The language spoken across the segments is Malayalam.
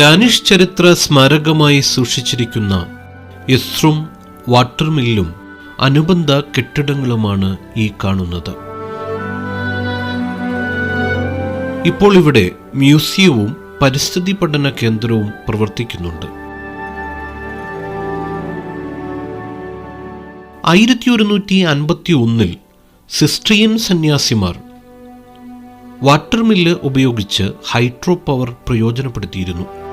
ഡാനിഷ് ചരിത്ര സ്മാരകമായി സൂക്ഷിച്ചിരിക്കുന്ന ഇസ്രും വാട്ടർമില്ലും അനുബന്ധ കെട്ടിടങ്ങളുമാണ് ഈ കാണുന്നത്. ഇപ്പോൾ ഇവിടെ മ്യൂസിയവും പരിസ്ഥിതി പഠന കേന്ദ്രവും പ്രവർത്തിക്കുന്നുണ്ട്. ആയിരത്തി ഒരുന്നൂറ്റി അൻപത്തി ഒന്നിൽ സിസ്ട്രിയൻ സന്യാസിമാർ വാട്ടർമില്ല് ഉപയോഗിച്ച് ഹൈഡ്രോ പവർ പ്രയോജനപ്പെടുത്തിയിരുന്നു.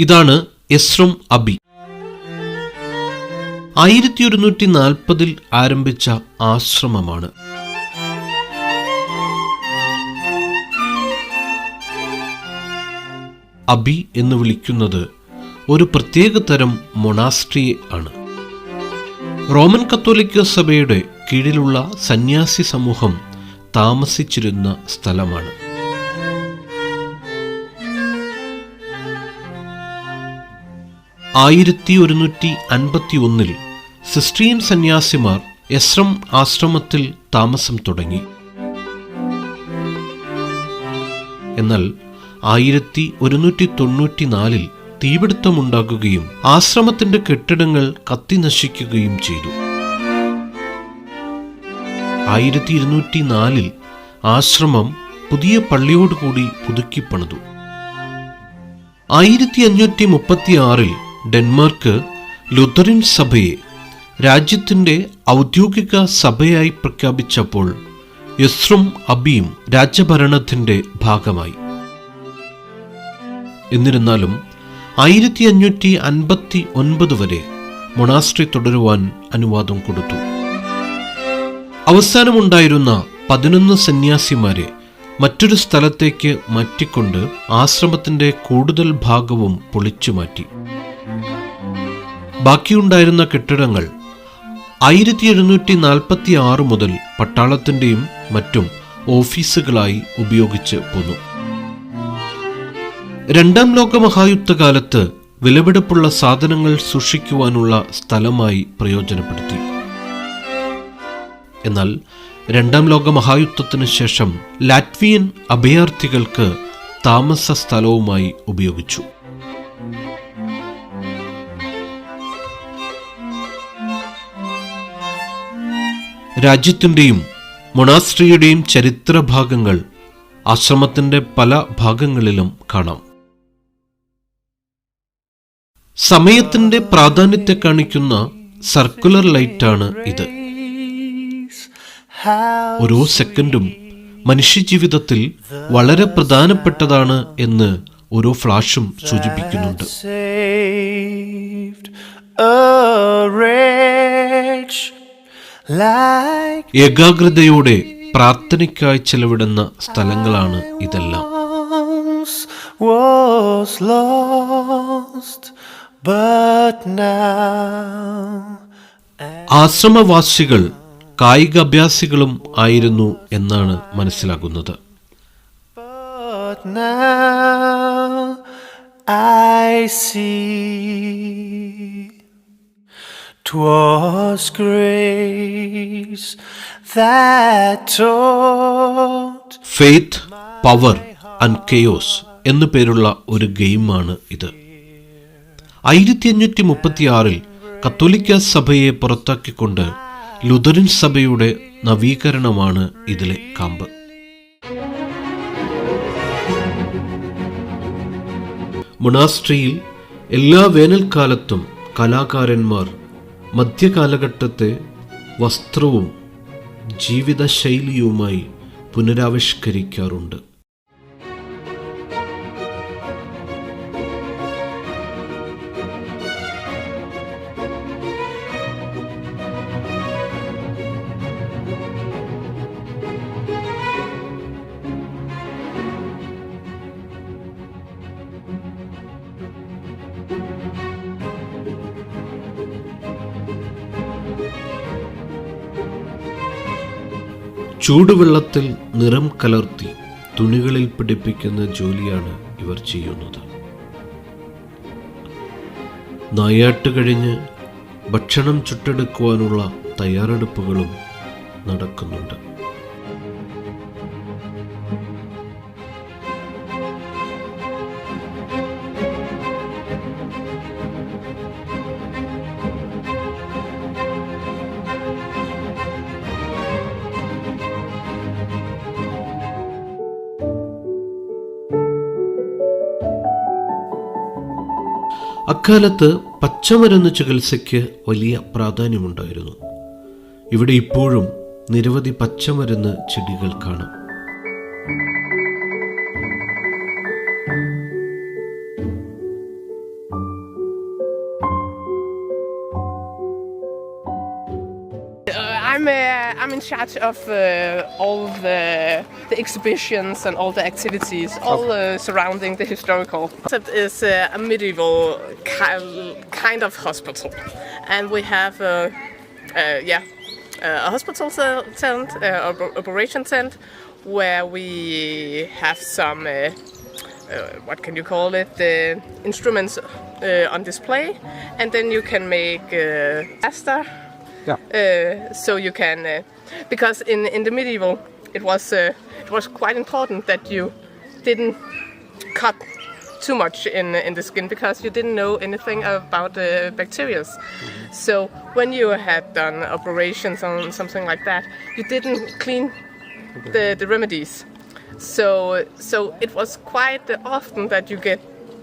ഇതാണ് എസ്രം അബി. ആയിരത്തി ഒരുന്നൂറ്റി നാൽപ്പതിൽ ആരംഭിച്ച ആശ്രമമാണ്. അബി എന്ന് വിളിക്കുന്നത് ഒരു പ്രത്യേക തരം മൊണാസ്ട്രിയെ ആണ്. റോമൻ കത്തോലിക്ക സഭയുടെ കീഴിലുള്ള സന്യാസി സമൂഹം താമസിച്ചിരുന്ന സ്ഥലമാണ്. ആയിരത്തി ഒരുന്നൂറ്റി അൻപത്തി ഒന്നിൽ സിസ്റ്റീൻ സന്യാസിമാർ എസ്രം ആശ്രമത്തിൽ താമസം തുടങ്ങി. എന്നാൽ ആയിരത്തി ഒരുന്നൂറ്റി തൊണ്ണൂറ്റിനാലിൽ തീപിടുത്തമുണ്ടാകുകയും ആശ്രമത്തിന്റെ കെട്ടിടങ്ങൾ കത്തിനശിക്കുകയും ചെയ്തു. ആയിരത്തി ഇരുന്നൂറ്റി നാലിൽ ആശ്രമം പുതിയ പള്ളിയോടുകൂടി പുതുക്കിപ്പണിതു. ആയിരത്തി അഞ്ഞൂറ്റി മുപ്പത്തി ആറിൽ ഡെൻമാർക്ക് ലുത്തറിൻ സഭയെ രാജ്യത്തിന്റെ ഔദ്യോഗിക സഭയായി പ്രഖ്യാപിച്ചപ്പോൾ യസ്രും അബിയും രാജ്യഭരണത്തിന്റെ ഭാഗമായി. എന്നിരുന്നാലും ആയിരത്തി അഞ്ഞൂറ്റി അൻപത്തി ഒൻപത് വരെ മൊണാസ്ട്രി തുടരുവാൻ അനുവാദം കൊടുത്തു. അവസാനമുണ്ടായിരുന്ന പതിനൊന്ന് സന്യാസിമാരെ മറ്റൊരു സ്ഥലത്തേക്ക് മാറ്റിക്കൊണ്ട് ആശ്രമത്തിന്റെ കൂടുതൽ ഭാഗവും പൊളിച്ചു മാറ്റി ബാക്കിയുണ്ടായിരുന്ന കെട്ടിടങ്ങൾ ആയിരത്തി എഴുന്നൂറ്റി നാൽപ്പത്തി ആറ് മുതൽ പട്ടാളത്തിന്റെയും മറ്റും ഓഫീസുകളായി ഉപയോഗിച്ച് പോന്നു. രണ്ടാം ലോക മഹായുദ്ധകാലത്ത് വിലപിടിപ്പുള്ള സാധനങ്ങൾ സൂക്ഷിക്കുവാനുള്ള സ്ഥലമായി പ്രയോജനപ്പെടുത്തി. എന്നാൽ രണ്ടാം ലോക മഹായുദ്ധത്തിന് ശേഷം ലാറ്റ്വിയൻ അഭയാർത്ഥികൾക്ക് താമസ സ്ഥലവുമായി ഉപയോഗിച്ചു. രാജ്യത്തിന്റെയും മൊണാസ്ട്രിയുടെയും ചരിത്രഭാഗങ്ങൾ ആശ്രമത്തിന്റെ പല ഭാഗങ്ങളിലും കാണാം. സമയത്തിന്റെ പ്രാധാന്യത്തെ കാണിക്കുന്ന സർക്കുലർ ലൈറ്റാണ് ഇത്. ഓരോ സെക്കൻഡും മനുഷ്യജീവിതത്തിൽ വളരെ പ്രധാനപ്പെട്ടതാണ് എന്ന് ഓരോ ഫ്ലാഷും സൂചിപ്പിക്കുന്നുണ്ട്. A wretch. ഏകാഗ്രതയോടെ പ്രാർത്ഥനയ്ക്കായി ചെലവിടുന്ന സ്ഥലങ്ങളാണ് ഇതെല്ലാം. ആശ്രമവാസികൾ കായിക അഭ്യാസികളും ആയിരുന്നു എന്നാണ് മനസ്സിലാകുന്നത്. Now I see 'twas grace that taught. Faith power and chaos എന്ന് പേരുള്ള ഒരു ഗെയിമാണ് ഇത്. ആയിരത്തി അഞ്ഞൂറ്റി മുപ്പത്തി ആറിൽ കത്തോലിക്ക സഭയെ പുറത്താക്കിക്കൊണ്ട് ലുതറിൻ സഭയുടെ നവീകരണമാണ് ഇതിലെ കാമ്പ്. മൊണാസ്ട്രിയിൽ എല്ലാ വേനൽക്കാലത്തും കലാകാരന്മാർ മധ്യകാലഘട്ടത്തെ വസ്ത്രവും ജീവിതശൈലിയുമായി പുനരാവിഷ്കരിക്കാറുണ്ട്. ചൂടുവെള്ളത്തിൽ നിറം കലർത്തി തുണികളിൽ പിടിപ്പിക്കുന്ന ജോലിയാണ് ഇവർ ചെയ്യുന്നത്. നായാട്ട് കഴിഞ്ഞ് ഭക്ഷണം ചുട്ടെടുക്കുവാനുള്ള തയ്യാറെടുപ്പുകളും നടക്കുന്നുണ്ട്. അക്കാലത്ത് പച്ചമരുന്ന് ചികിത്സയ്ക്ക് വലിയ പ്രാധാന്യമുണ്ടായിരുന്നു. ഇവിടെ ഇപ്പോഴും നിരവധി പച്ചമരുന്ന് ചെടികൾ കാണാം. I'm uh, I'm in charge of uh, all the the exhibitions and all the activities, all uh, surrounding the historical. Concept is uh, a medieval ki- kind of hospital, and we have uh, uh, yeah a hospital tent, uh, operation tent, where we have some. Uh, uh, what can you call it? The instruments uh, on display, and then you can make uh, faster uh, so you can uh, because in in the medieval it was uh, it was quite important that you didn't cut too much in in the skin because you didn't know anything about the bacteria. So when you had done operations on something like that, you didn't clean the, the remedies. So so it was quite often that you get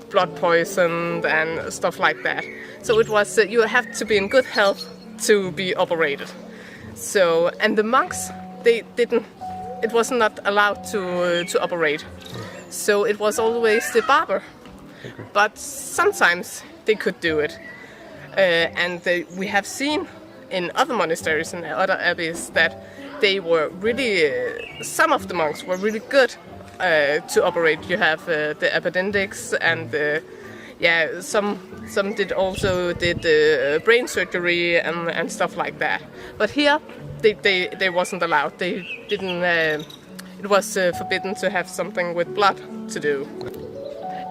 blood poisoned and stuff like that. So it was uh, you have to be in good health to be operated. So and the monks they didn't. It was not allowed to uh, to operate. So it was always the barber. But sometimes they could do it. Uh, and they, we have seen in other monasteries and other abbeys that they were really, uh, some of the monks were really good uh, to operate. You have uh, the appendix and uh, yeah, some some did also did uh, brain surgery and, and stuff like that. But here, they, they, they wasn't allowed. They didn't. Uh, it was uh, forbidden to have something with blood to do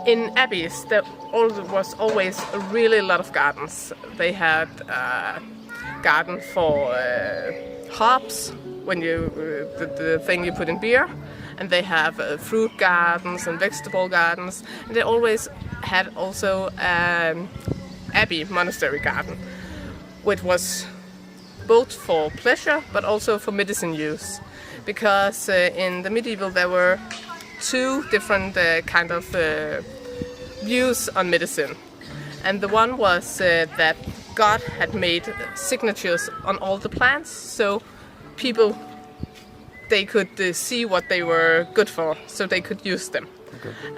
in abbeys there was always a really lot of gardens. They had a garden for uh, hops, when you uh, the, the thing you put in beer, and they have uh, fruit gardens and vegetable gardens. And they always had also an abbey monastery garden, which was both for pleasure but also for medicine use, because uh, in the medieval there were two different uh, kind of uh, views on medicine. And the one was uh, that God had made signatures on all the plants, so people they could uh, see what they were good for, so they could use them.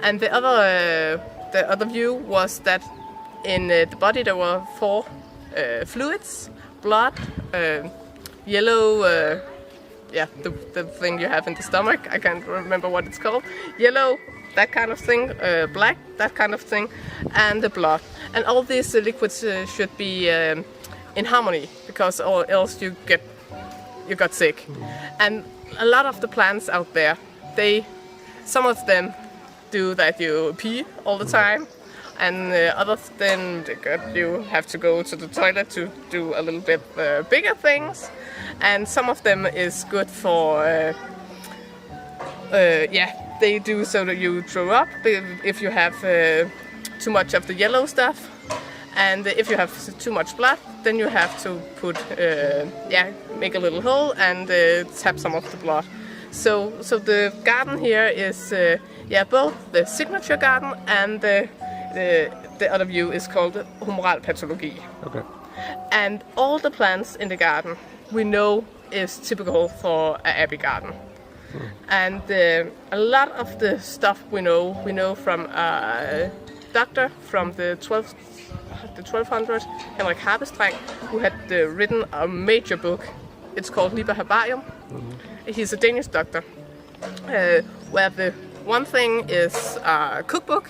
And the other uh, the other view was that in uh, the body there were four uh, fluids: blood, uh, yellow. Uh, yeah, the, the thing you have in the stomach. I can't remember what it's called. Yellow, that kind of thing. Uh, black, that kind of thing, and the blood. And all these uh, liquids should be um, in harmony because or else you get you got sick. And a lot of the plants out there, they some of them do that you pee all the time. And uh, others then they got- you have to go to the toilet to do a little bit uh, bigger things, and some of them is good for uh, uh, yeah they do so that you throw up if you have uh, too much of the yellow stuff. And if you have too much blood then you have to put uh, yeah make a little hole and uh, tap some of the blood. So so the garden here is uh, yeah both the signature garden and the the, the other view is called humoral pathology Okay. and all the plants in the garden we know is typical for an abbey garden. And uh, a lot of the stuff we know, we know from a doctor from the 12th, the 1200, Henrik Harpestreng, who had uh, written a major book. It's called Liber Herbarium. He's a Danish doctor, uh, where the one thing is a cookbook,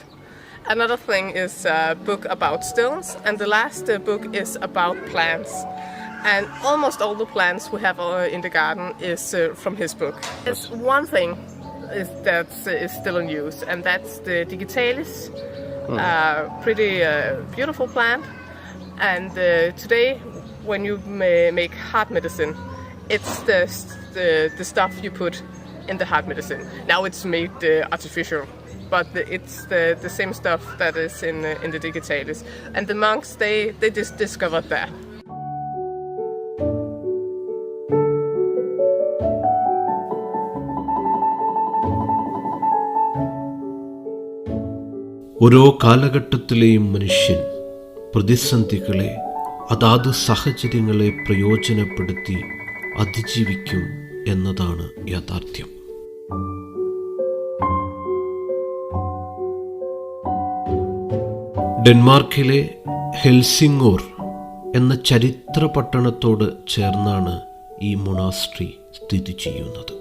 another thing is a book about stones, and the last uh, book is about plants. And almost all the plants we have uh, in the garden is uh, from his book. There's one thing is that is still in use, and that's the digitalis, uh, pretty uh, beautiful plant. And uh, today when you make heart medicine, it's the, the, the stuff you put in the heart medicine. Now it's made uh, artificial, but the, it's the, the same stuff that is in, uh, in the digitalis. And the monks, they, they just discovered that. ഓരോ കാലഘട്ടത്തിലെയും മനുഷ്യൻ പ്രതിസന്ധികളെ അതാത് സാഹചര്യങ്ങളെ പ്രയോജനപ്പെടുത്തി അതിജീവിക്കും എന്നതാണ് യാഥാർത്ഥ്യം ഡെൻമാർക്കിലെ ഹെൽസിംഗോർ എന്ന ചരിത്ര പട്ടണത്തോട് ചേർന്നാണ് ഈ മൊണാസ്ട്രി സ്ഥിതി ചെയ്യുന്നത്.